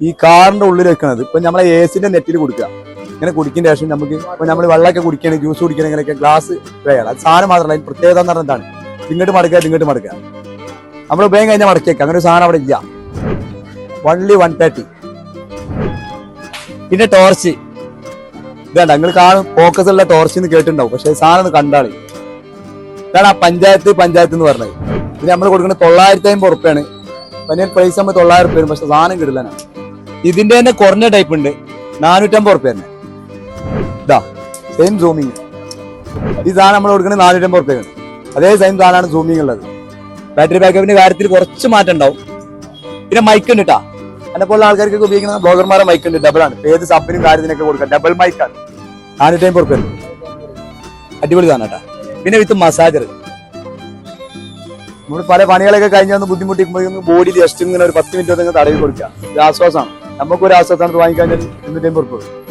ഈ കാറിന്റെ ഉള്ളിൽ വെക്കണത്. ഇപ്പൊ നമ്മളെ എ സിന്റെ നെറ്റിൽ കൊടുക്കുക. ഇങ്ങനെ കുടിക്കുന്ന ശേഷം നമുക്ക്. ഇപ്പൊ നമ്മൾ വെള്ളമൊക്കെ കുടിക്കണേ ജ്യൂസ് കുടിക്കണേ ഇങ്ങനെയൊക്കെ ഗ്ലാസ് വേണം അത് സാധനം മാത്രമല്ല അതിന് പ്രത്യേകത എന്ന് പറഞ്ഞാൽ എന്താണ്? ഇങ്ങോട്ട് മടക്കുക ഇങ്ങോട്ട് മടക്കുക. നമ്മൾ ഉപയോഗം കഴിഞ്ഞാൽ മടക്കിയേക്കാം അങ്ങനെ ഒരു സാധനം അവിടെ ഇല്ല. വൺലി വൺ തേർട്ടി പിന്നെ ടോർച്ച് ഇതാണ് നിങ്ങൾ കാണും ഫോക്കസ് ഉള്ള ടോർച്ച് എന്ന് കേട്ടിട്ടുണ്ടാവും. പക്ഷെ സാധനം കണ്ടാളി ഇതാണ് ആ പഞ്ചായത്ത് പഞ്ചായത്ത് എന്ന് പറഞ്ഞത്. ഇത് നമ്മൾ കൊടുക്കുന്നത് തൊള്ളായിരത്തി അമ്പത് ഉറുപ്പ്യാണ്. പിന്നെ പ്രൈസ് നമ്മൾ തൊള്ളായിരം ഉറുപ്പ്യ പക്ഷെ സാധനം കിടിലാണ് ഇതിന്റെ തന്നെ കുറഞ്ഞ ടൈപ്പ് ഉണ്ട്. നാനൂറ്റമ്പത് ഉറുപ്പ്യ തന്നെ. ഇതാ സെയിം സൂമിങ് ഈ സാധനം നമ്മൾ കൊടുക്കുന്നത് നാനൂറ്റമ്പത് ഉറുപ്പ്യാണ് അതേ സെയിം സാധനമാണ് സൂമിങ് ഉള്ളത്. ബാറ്ററി ബാക്കപ്പിന്റെ കാര്യത്തിൽ കുറച്ച് മാറ്റം ഉണ്ടാവും. പിന്നെ മൈക്ക് ഉണ്ട് കേട്ടാ എന്നെ പോലുള്ള ആൾക്കാർക്ക് ഉപയോഗിക്കുന്ന ബ്ലോഗർമാരെ മൈക്ക് ഉണ്ട്. ഡബിൾ ആണ്. ഏത് സബിനും കാര്യത്തിനൊക്കെ കൊടുക്കാം. ഡബിൾ മൈക്കാണ് നാനൂറ്റമ്പത് ഉറുപ്പ്യ അടിപൊളി സാധനം കേട്ടാ പിന്നെ വിത്ത് മസാജർ നമ്മൾ പല പണികളൊക്കെ കഴിഞ്ഞ് വന്ന് ബുദ്ധിമുട്ടിക്കുമ്പോൾ ബോഡി ജസ്റ്റ് ഇങ്ങനെ ഒരു പത്ത് മിനിറ്റ് ഒന്ന് തടവി കൊടുക്കുക. ഇത് ആശ്വാസമാണ് നമുക്കൊരു ആശ്വാസമാണ് വാങ്ങിക്കാൻ എണ്ണൂറ്റമ്പത് ഉറുപ്പ്യ